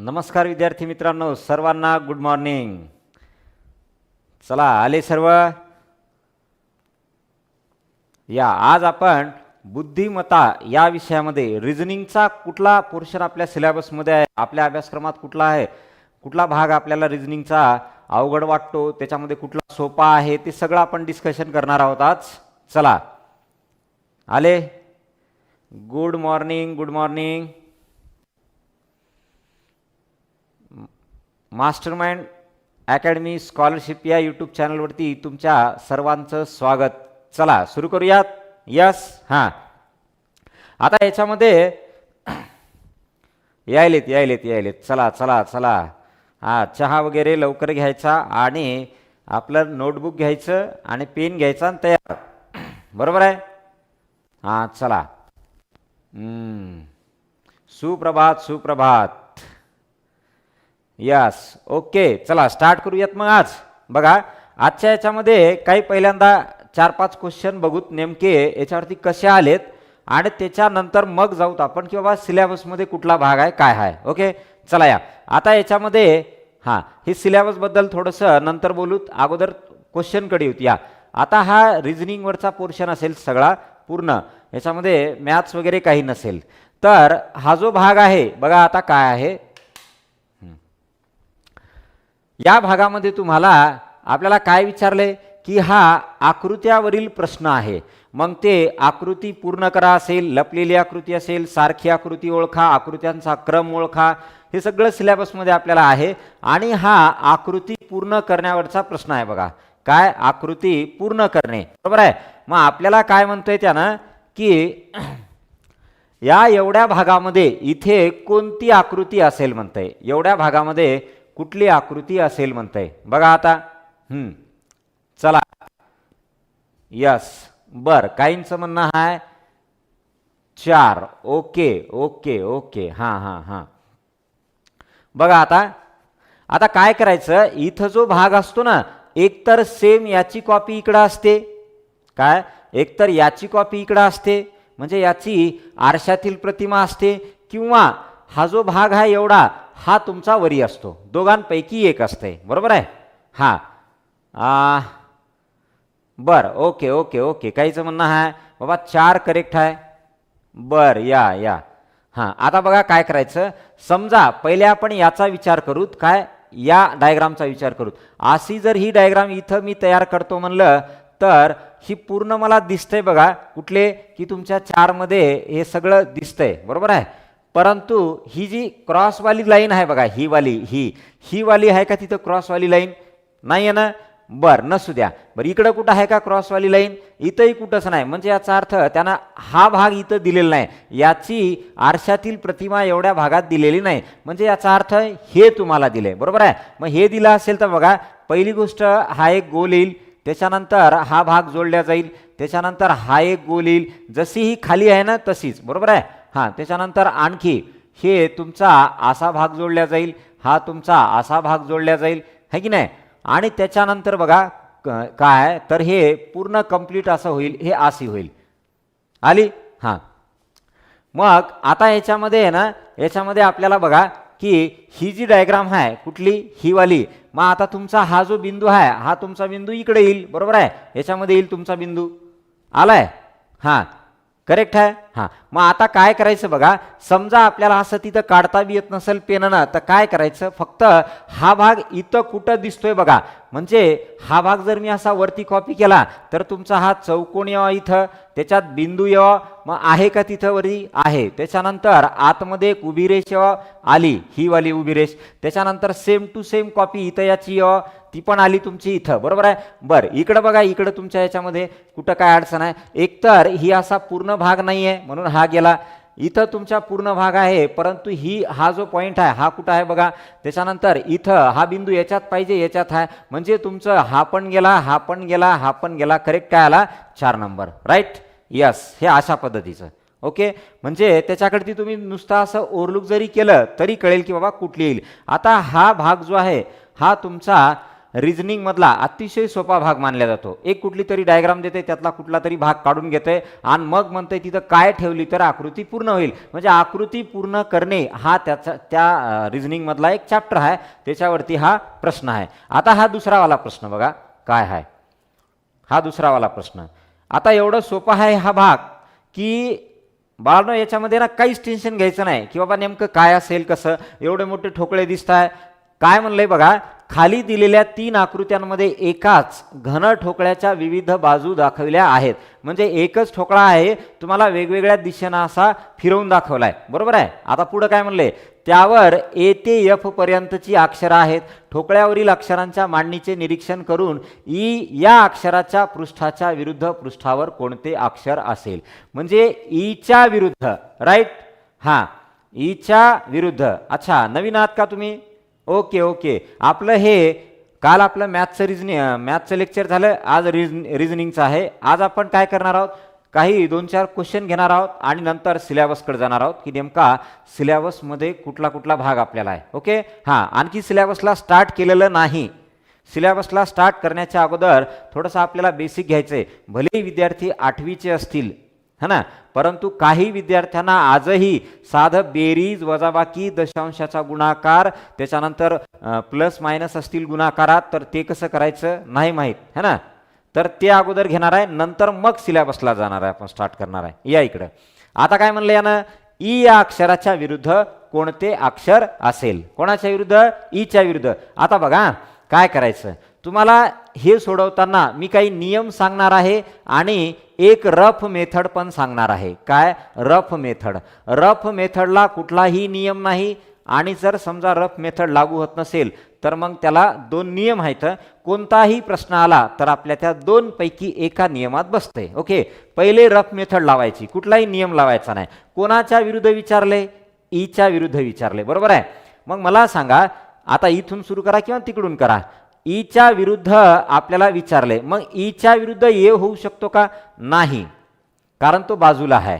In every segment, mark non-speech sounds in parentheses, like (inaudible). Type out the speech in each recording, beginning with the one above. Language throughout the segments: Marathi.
नमस्कार विद्यार्थी मित्रांनो सर्वांना गुड मॉर्निंग चला आले सर्व. या आज आपण बुद्धिमत्ता या विषयामध्ये रिझनिंगचा कुठला पोर्शन आपल्या सिलेबसमध्ये आहे आपल्या अभ्यासक्रमात कुठला आहे कुठला भाग आपल्याला रिझनिंगचा अवघड वाटतो त्याच्यामध्ये कुठला सोपा आहे ते सगळं आपण डिस्कशन करणार आहोत आज. चला. आले? Good morning good morning master mind academy scholarship या यूट्यूब चॅनलवरती तुमच्या सर्वांचं स्वागत. चला सुरू करूयात? यस? हां. आता याच्यामध्ये (clears throat) यायलेत यायलेत यायलेत. चला चला चला. हां चहा वगैरे लवकर घ्यायचा आणि आपलं नोटबुक घ्यायचं आणि पेन घ्यायचा आणि तयार. (clears throat) बरोबर आहे? हां चला. सुप्रभात सुप्रभात. यस ओके चला स्टार्ट करूयात मग आज. बघा आजच्या याच्यामध्ये काही पहिल्यांदा चार पाच क्वेश्चन बघूत नेमके याच्यावरती कसे आलेत आणि त्याच्यानंतर मग जाऊत आपण की बाबा सिलेबसमध्ये कुठला भाग आहे काय आहे. ओके चला या. आता याच्यामध्ये हां हे सिलेबसबद्दल थोडंसं नंतर बोलूत. अगोदर क्वेश्चनकडे येऊत या आता हा रिझनिंगवरचा पोर्शन असेल सगळा पूर्ण. याच्यामध्ये मॅथ्स वगैरे काही नसेल. तर हा जो भाग आहे बघा आता काय आहे. या भागामध्ये तुम्हाला आपल्याला काय विचारले? की हा आकृत्यावरील प्रश्न आहे. मग ते आकृती पूर्ण करा असेल लपलेली आकृती असेल सारखी आकृती ओळखा आकृत्यांचा क्रम ओळखा हे सगळं सिलेबसमध्ये आपल्याला आहे. आणि हा आकृती पूर्ण करण्यावरचा प्रश्न आहे बघा. काय? आकृती पूर्ण करणे. बरोबर आहे? मग आपल्याला काय म्हणतोय त्यानं? की या एवढ्या भागामध्ये इथे कोणती आकृती असेल म्हणतंय? एवढ्या भागामध्ये कुठली आकृती असेल म्हणतंय. बघा आता. हम्म. चला. यस. बर काहींचं म्हणणं आहे चार. Okay okay okay. हां हां हां. बघा आता. आता काय करायचं? इथं जो भाग असतो ना एकतर सेम याची कॉपी इकडं असते. काय? एकतर याची कॉपी इकडं असते. म्हणजे याची आरशातील प्रतिमा असते. किंवा हा जो भाग आहे एवढा हा तुमचा वरी असतो. दोघांपैकी एक असते. बरोबर आहे? हां. बरं ओके ओके ओके. काहीचं म्हणणं आहे बाबा चार करेक्ट आहे बरं या या. हां आता बघा काय करायचं? समजा पहिले आपण याचा विचार करूत. काय? या डायग्रामचा विचार करूत. अशी जर ही डायग्राम इथं मी तयार करतो म्हणलं तर ही पूर्ण मला दिसतंय बघा. कुठले? की तुमच्या चारमध्ये हे सगळं दिसतंय. बरोबर आहे? परंतु ही जी क्रॉसवाली लाईन आहे बघा ही वाली ही ही वाली आहे का तिथं क्रॉसवाली लाईन? नाही आहे ना? बरं नसू द्या. बरं इकडं कुठं आहे का क्रॉसवाली लाईन? इथंही कुठंच नाही. म्हणजे याचा अर्थ त्यांना हा भाग इथं दिलेला नाही. याची आरशातील प्रतिमा एवढ्या भागात दिलेली नाही. म्हणजे याचा अर्थ हे तुम्हाला दिले बरोबर आहे? मग हे दिलं असेल तर बघा पहिली गोष्ट हा एक गोल येईल. त्याच्यानंतर हा भाग जोडला जाईल. त्याच्यानंतर हा एक गोल येईल. जशी ही खाली आहे ना तशीच. बरोबर आहे? हां त्याच्यानंतर आणखी हे तुमचा असा भाग जोडला जाईल हा तुमचा असा भाग जोडला जाईल है की नाही? आणि त्याच्यानंतर बघा क- काय तर हे पूर्ण कंप्लीट असं होईल हे अशी होईल. आली? हां. मग आता याच्यामध्ये आहे ना याच्यामध्ये आपल्याला बघा की ही जी डायग्राम आहे कुठली? ही वाली. मग आता तुमचा हा जो बिंदू आहे हा तुमचा बिंदू इकडे येईल बरोबर आहे? याच्यामध्ये येईल तुमचा बिंदू. आलाय? हां. करेक्ट आहे? हां. मग आता काय करायचं बघा? समजा आपल्याला असं तिथं काढता बी येत नसेल पेननं तर काय करायचं? फक्त हा भाग इथं कुठं दिसतोय बघा. म्हणजे हा भाग जर मी असा वरती कॉपी केला तर तुमचा हा चौकोन यावा इथं त्याच्यात बिंदू यावा मग आहे का तिथं वरी? आहे. त्याच्यानंतर आतमध्ये एक उभी रेष यावा आली. ही वाली उभी रेष. त्याच्यानंतर सेम टू सेम कॉपी इथं याची यावा. ती पण आली तुमची इथं. बरोबर आहे? बरं इकडं बघा इकडं तुमच्या याच्यामध्ये कुठं काय अडचण आहे? एकतर ही असा पूर्ण भाग नाही आहे म्हणून हा गेला. इथं तुमचा पूर्ण भाग आहे परंतु ही हा जो पॉईंट आहे हा कुठं आहे बघा? त्याच्यानंतर इथं हा बिंदू याच्यात पाहिजे याच्यात आहे. म्हणजे तुमचं हा पण गेला हा पण गेला हा पण गेला. करेक्ट काय आला? चार नंबर राईट यस हे अशा पद्धतीचं. ओके? म्हणजे त्याच्याकडती तुम्ही नुसतं असं ओव्हरलुक जरी केलं तरी कळेल की बाबा कुठली येईल. आता हा भाग जो आहे हा तुमचा रिजनिंगमधला अतिशय सोपा भाग मानला जातो. एक कुठली तरी डायग्राम देते त्यातला कुठला तरी भाग काढून घेते आणि मग म्हणते तिथं काय ठेवली तर आकृती पूर्ण होईल. म्हणजे आकृती पूर्ण करणे हा त्याचा त्या रिजनिंगमधला एक चॅप्टर आहे. त्याच्यावरती हा प्रश्न आहे. आता हा दुसरावाला प्रश्न बघा. काय आहे? हा दुसरावाला प्रश्न. आता एवढं सोपं आहे हा भाग की बाळांनो याच्यामध्ये ना काहीच टेन्शन घ्यायचं नाही. की बाबा नेमकं काय असेल कसं? एवढे मोठे ठोकळे दिसत आहे काय म्हणलंय बघा? खाली दिलेल्या तीन आकृत्यांमध्ये एकाच घन ठोकळ्याच्या विविध बाजू दाखवल्या आहेत. म्हणजे एकच ठोकळा आहे तुम्हाला वेगवेगळ्या दिशेनं असा फिरवून दाखवलाय. बरोबर आहे? आता पुढं काय म्हणले? त्यावर ए ते एफ पर्यंतची अक्षरं आहेत. ठोकळ्यावरील अक्षरांच्या मांडणीचे निरीक्षण करून ई या अक्षराच्या पृष्ठाच्या विरुद्ध पृष्ठावर कोणते अक्षर असेल? म्हणजे ईच्या विरुद्ध राईट हां ईच्या विरुद्ध. अच्छा नवीन आहात का तुम्ही? Okay okay. आपलं हे काल आपलं मॅथचं रिजनिंग मॅथचं लेक्चर झालं आज रिज रिजनिंगचं आहे. आज आपण काय करणार आहोत? काही दोन चार क्वेश्चन घेणार आहोत आणि नंतर सिलेबसकडे जाणार आहोत की नेमका सिलेबसमध्ये कुठला कुठला भाग आपल्याला आहे. ओके? हां आणखी सिलेबसला स्टार्ट केलेलं नाही. सिलेबसला स्टार्ट करण्याच्या अगोदर थोडंसं आपल्याला बेसिक घ्यायचं आहे भलेही विद्यार्थी आठवीचे असतील है ना? परंतु काही विद्यार्थ्यांना आजही साधं बेरीज वजाबाकी दशांशाचा गुणाकार त्याच्यानंतर प्लस मायनस असतील गुणाकारात तर ते कसं करायचं? नाही माहीत है ना? तर ते अगोदर घेणार आहे नंतर मग सिलेबसला जाणार आहे आपण स्टार्ट करणार आहे. या इकडं. आता काय म्हणलं यानं? ई या अक्षराच्या विरुद्ध कोणते अक्षर असेल? कोणाच्या विरुद्ध? ईच्या विरुद्ध. आता बघा काय करायचं? तुम्हाला हे सोडवताना मी काही नियम सांगणार आहे आणि एक रफ मेथड पण सांगणार आहे. काय? Rough method. रफ मेथडला कुठलाही नियम नाही आणि जर समजा रफ मेथड लागू होत नसेल तर मग त्याला दोन नियम आहेत. कोणताही प्रश्न आला तर आपल्या त्या दोनपैकी एका नियमात बसते ओके? पहिले रफ मेथड लावायची. कुठलाही नियम लावायचा नाही. कोणाच्या विरुद्ध विचारले? ईच्या विरुद्ध विचारले. बरोबर आहे? मग मला सांगा आता इथून सुरू करा किंवा तिकडून करा. ईच्या विरुद्ध आपल्याला विचारले. मग ईच्या विरुद्ध ये होऊ शकतो का? नाही. कारण तो बाजूला आहे.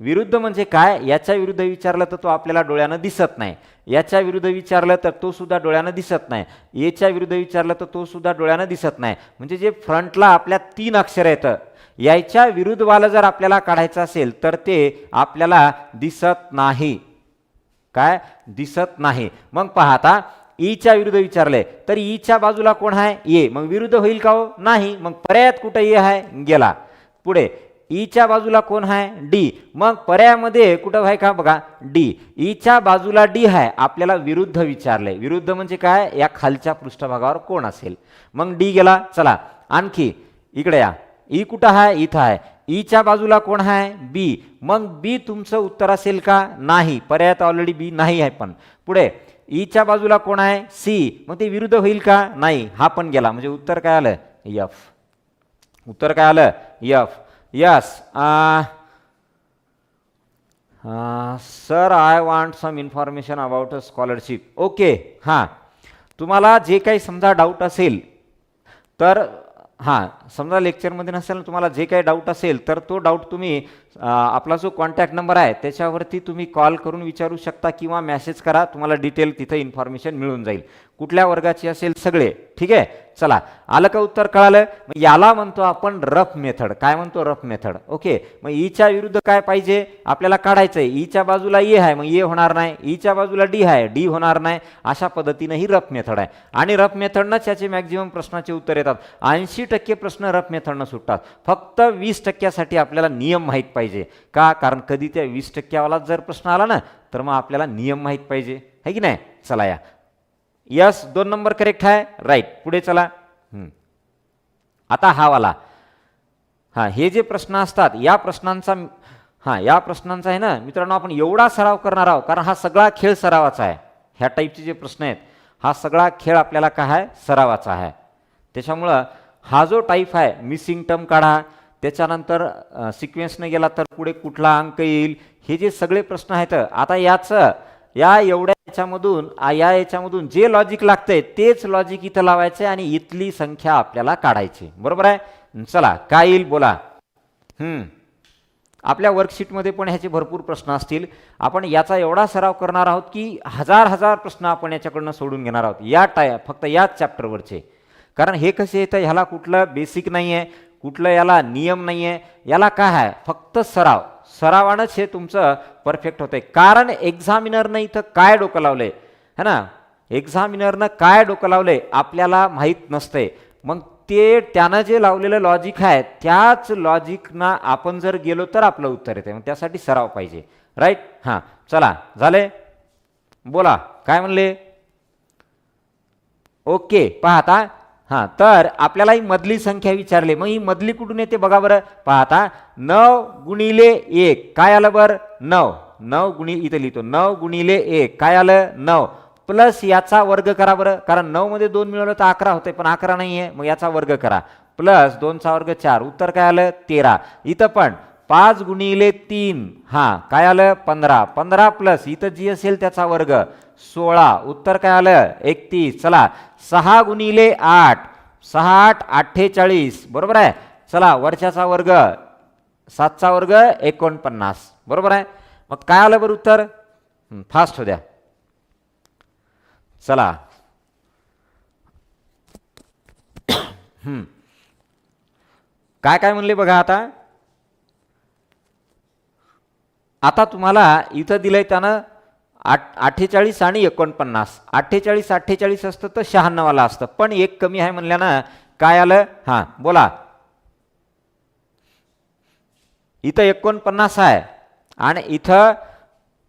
विरुद्ध म्हणजे काय? याच्या विरुद्ध विचारलं तर तो आपल्याला डोळ्यानं दिसत नाही. याच्या विरुद्ध विचारलं तर तो सुद्धा डोळ्यानं दिसत नाही. याच्या विरुद्ध विचारलं तर तो सुद्धा डोळ्यानं दिसत नाही. म्हणजे जे फ्रंटला आपल्या तीन अक्षर येतं. याच्या विरुद्धवालं जर आपल्याला काढायचं असेल तर ते आपल्याला दिसत नाही. काय? दिसत नाही. मग पाहता ईच्या विरुद्ध विचारले तर ईच्या बाजूला कोण आहे? ये. मग विरुद्ध होईल का हो? नाही. मग पर्यायात कुठं ये आहे? गेला. पुढे. ईच्या बाजूला कोण आहे? डी. मग पर्यायामध्ये कुठं आहे का बघा? डी. ईच्या बाजूला डी आहे. आपल्याला विरुद्ध विचारले. विरुद्ध म्हणजे काय? या खालच्या पृष्ठभागावर कोण असेल? मग डी गेला. चला आणखी इकडे या. ई कुठं आहे? इथं आहे. ईच्या बाजूला कोण आहे? बी. मग बी तुमचं उत्तर असेल का? नाही. पर्यायात ऑलरेडी बी नाही आहे पण. पुढे. ईच्या बाजूला कोण आहे? सी. मग ते विरुद्ध होईल का? नाही. हा पण गेला. म्हणजे उत्तर काय आलं? यफ. उत्तर काय आलं? F. Yes. Sir I want some information about a scholarship. Okay. हां. तुम्हाला जे काही समजा डाऊट असेल तर हां समजा लेक्चरमध्ये नसेल तुम्हाला जे काही डाऊट असेल तर तो डाऊट तुम्ही आपला जो कॉन्टॅक्ट नंबर आहे त्याच्यावरती तुम्ही कॉल करून विचारू शकता किंवा मॅसेज करा तुम्हाला डिटेल तिथं इन्फॉर्मेशन मिळून जाईल. कुठल्या वर्गाची असेल सगळे. ठीक आहे? चला आलं का उत्तर? कळालं? मग याला म्हणतो आपण रफ मेथड. काय म्हणतो? Rough method. ओके? मग ईच्या विरुद्ध काय पाहिजे? आपल्याला काढायचं आहे ईच्या बाजूला ए आहे मग ए होणार नाही. ईच्या बाजूला डी आहे डी होणार नाही. अशा पद्धतीनं ही रफ मेथड आहे. आणि रफ मेथडनंच याचे मॅक्झिमम प्रश्नाचे उत्तर येतात. ऐंशी टक्के प्रश्न रफ मेथडनं सुटतात. फक्त वीस टक्क्यासाठी आपल्याला नियम माहीत पाहिजे. का? कारण कधी त्या वीस टक्क्यावाला जर प्रश्न आला ना तर मग आपल्याला नियम माहीत पाहिजे. है की नाही? चला या. यस दोन नंबर करेक्ट आहे. राईट पुढे चला. आता हा वाला. हां हे जे प्रश्न असतात या प्रश्नांचा हां या प्रश्नांचा आहे ना मित्रांनो आपण एवढा सराव करणार आहोत कारण हा सगळा खेळ सरावाचा आहे. ह्या टाईपचे जे प्रश्न आहेत हा सगळा खेळ आपल्याला काय आहे? सरावाचा आहे. त्याच्यामुळं हा जो टाईप आहे मिसिंग टर्म काढा. त्याच्यानंतर सिक्वेन्सने गेला तर पुढे कुठला अंक येईल? हे जे सगळे प्रश्न आहेत आता याचं या एवढ्या याच्यामधून या याच्यामधून जे लॉजिक लागतंय तेच लॉजिक इथं लावायचं आणि इथली संख्या आपल्याला काढायची. बरोबर आहे? चला काय येईल बोला. हम्म. आपल्या वर्कशीटमध्ये पण ह्याचे भरपूर प्रश्न असतील. आपण याचा एवढा सराव करणार आहोत की हजार हजार प्रश्न आपण याच्याकडनं सोडून घेणार आहोत. या टाय फक्त याच चॅप्टरवरचे कारण हे कसे येतं ह्याला कुठलं बेसिक नाही आहे कुठलं याला नियम नाही आहे याला काय आहे? फक्त सराव. सरावानंच हे तुमचं परफेक्ट होतंय. कारण एक्झामिनरनं इथं काय डोकं लावलंय? है ना? एक्झामिनरनं काय डोकं लावलंय? आपल्याला माहीत नसतंय. मग ते त्यानं जे लावलेलं लॉजिक आहे त्याच लॉजिकना आपण जर गेलो तर आपलं उत्तर येते मग त्यासाठी सराव पाहिजे. राईट हां. चला. झाले? बोला. काय म्हणले? ओके. पाहता. हां तर आपल्याला ही मधली संख्या विचारली. मग ही मधली कुठून येते बघा बरं. पाहता नऊ गुणिले एक. काय आलं बरं? नऊ. नऊ गुणी इथं लिहितो. नऊ गुणिले एक. काय आलं? नऊ. प्लस याचा वर्ग करा बरं. कारण नऊमध्ये दोन मिळवलं तर अकरा होते पण अकरा नाही आहे मग याचा वर्ग करा. प्लस दोनचा वर्ग चार. उत्तर काय आलं? तेरा. इथं पण पाच गुणिले तीन. हां काय आलं? पंधरा. पंधरा प्लस इथं जी असेल त्याचा वर्ग सोळा. उत्तर काय आलं? एकतीस. चला सहा गुणिले आठ. सहा आठ अठ्ठेचाळीस. बरोबर आहे? चला वर्षाचा वर्ग सातचा वर्ग एकोणपन्नास. बरोबर आहे? मग काय आलं बरं उत्तर? फास्ट हो द्या चला. काय काय म्हणले बघा आता? आता तुम्हाला इथं दिलंय त्यानं आठ अठ्ठेचाळीस आणि एकोणपन्नास. अठ्ठेचाळीस अठ्ठेचाळीस असतं तर शहाण्णवाला असतं. पण एक कमी आहे म्हणल्यानं काय आलं? हां बोला. इथं एकोणपन्नास आहे आणि इथं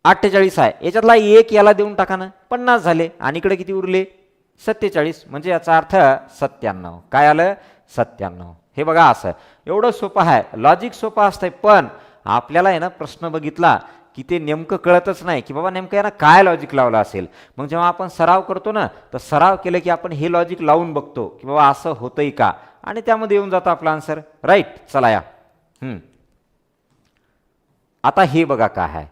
अठ्ठेचाळीस आहे. याच्यातला एक याला देऊन टाका ना. पन्नास झाले आणि इकडे किती उरले? सत्तेचाळीस. म्हणजे याचा अर्थ सत्त्याण्णव. काय आलं? सत्त्याण्णव. हे बघा असं. एवढं सोपं आहे. लॉजिक सोपं असतंय पण आपल्याला आहे ना प्रश्न बघितला की ते नेमकं कळतच नाही की बाबा नेमकं यानं काय लॉजिक लावलं असेल? मग जेव्हा आपण सराव करतो ना तर सराव केलं की आपण हे लॉजिक लावून बघतो की बाबा असं होतंय का? आणि त्यामध्ये येऊन जातो आपला आन्सर राईट चला या. आता हे बघा काय आहे.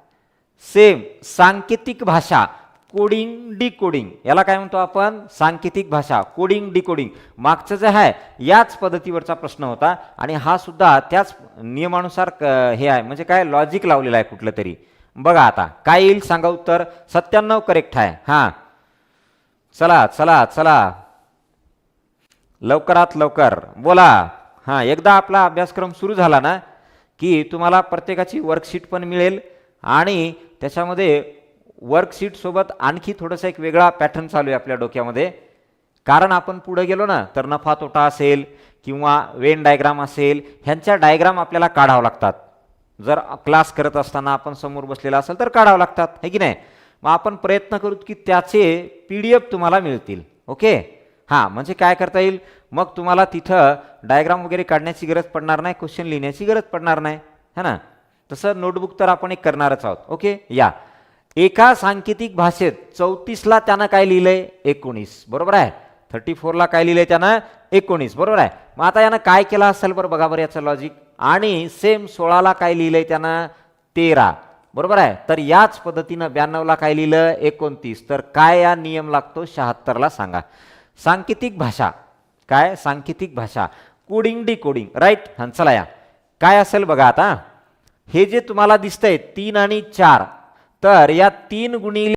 सेम सांकेतिक भाषा. कोडिंग डिकोडिंग याला काय म्हणतो आपण? सांकेतिक भाषा. कोडिंग डिकोडिंग मागचं जे आहे याच पद्धतीवरचा प्रश्न होता. आणि हा सुद्धा त्याच नियमानुसार क- हे आहे. म्हणजे काय? लॉजिक लावलेलं आहे कुठलं तरी. बघा आता. काय येईल? सांगा उत्तर. सत्त्याण्णव करेक्ट आहे. हां. चला चला चला. लवकरात लवकर. बोला. हां एकदा आपला अभ्यासक्रम सुरू झाला ना की तुम्हाला प्रत्येकाची वर्कशीट पण मिळेल आणि त्याच्यामध्ये वर्कशीटसोबत आणखी थोडंसं एक वेगळा पॅटर्न चालू आहे आपल्या डोक्यामध्ये. कारण आपण पुढे गेलो ना तर नफा तोटा असेल किंवा वेन डायग्राम असेल ह्यांच्या डायग्राम आपल्याला काढावं लागतात. जर क्लास करत असताना आपण समोर बसलेला असेल तर काढावं लागतात हे की नाही? मग आपण प्रयत्न करू की त्याचे पी डी एफ तुम्हाला मिळतील ओके? हां म्हणजे काय करता येईल? मग तुम्हाला तिथं डायग्राम वगैरे काढण्याची गरज पडणार नाही क्वेश्चन लिहिण्याची गरज पडणार नाही है ना? तसं नोटबुक तर आपण एक करणारच आहोत ओके? या. एका सांकेतिक भाषेत चौतीसला त्यानं काय लिहिलंय? एकोणीस. बरोबर आहे? थर्टी फोरला काय लिहिलंय त्यानं? एकोणीस. बरोबर आहे? मग आता यानं काय केलं असेल बरं? बघा बरं याचं लॉजिक आणि सेम सोळाला काय लिहिलंय त्यानं? तेरा. बरोबर आहे? तर याच पद्धतीनं ब्याण्णवला काय लिहिलं? एकोणतीस. तर काय या नियम लागतो? शहात्तरला सांगा. सांकेतिक भाषा. काय? सांकेतिक भाषा. Coding decoding right? हां चला या. काय असेल बघा आता? हे जे तुम्हाला दिसतंय तीन आणि चार. तर या तीन गुणिले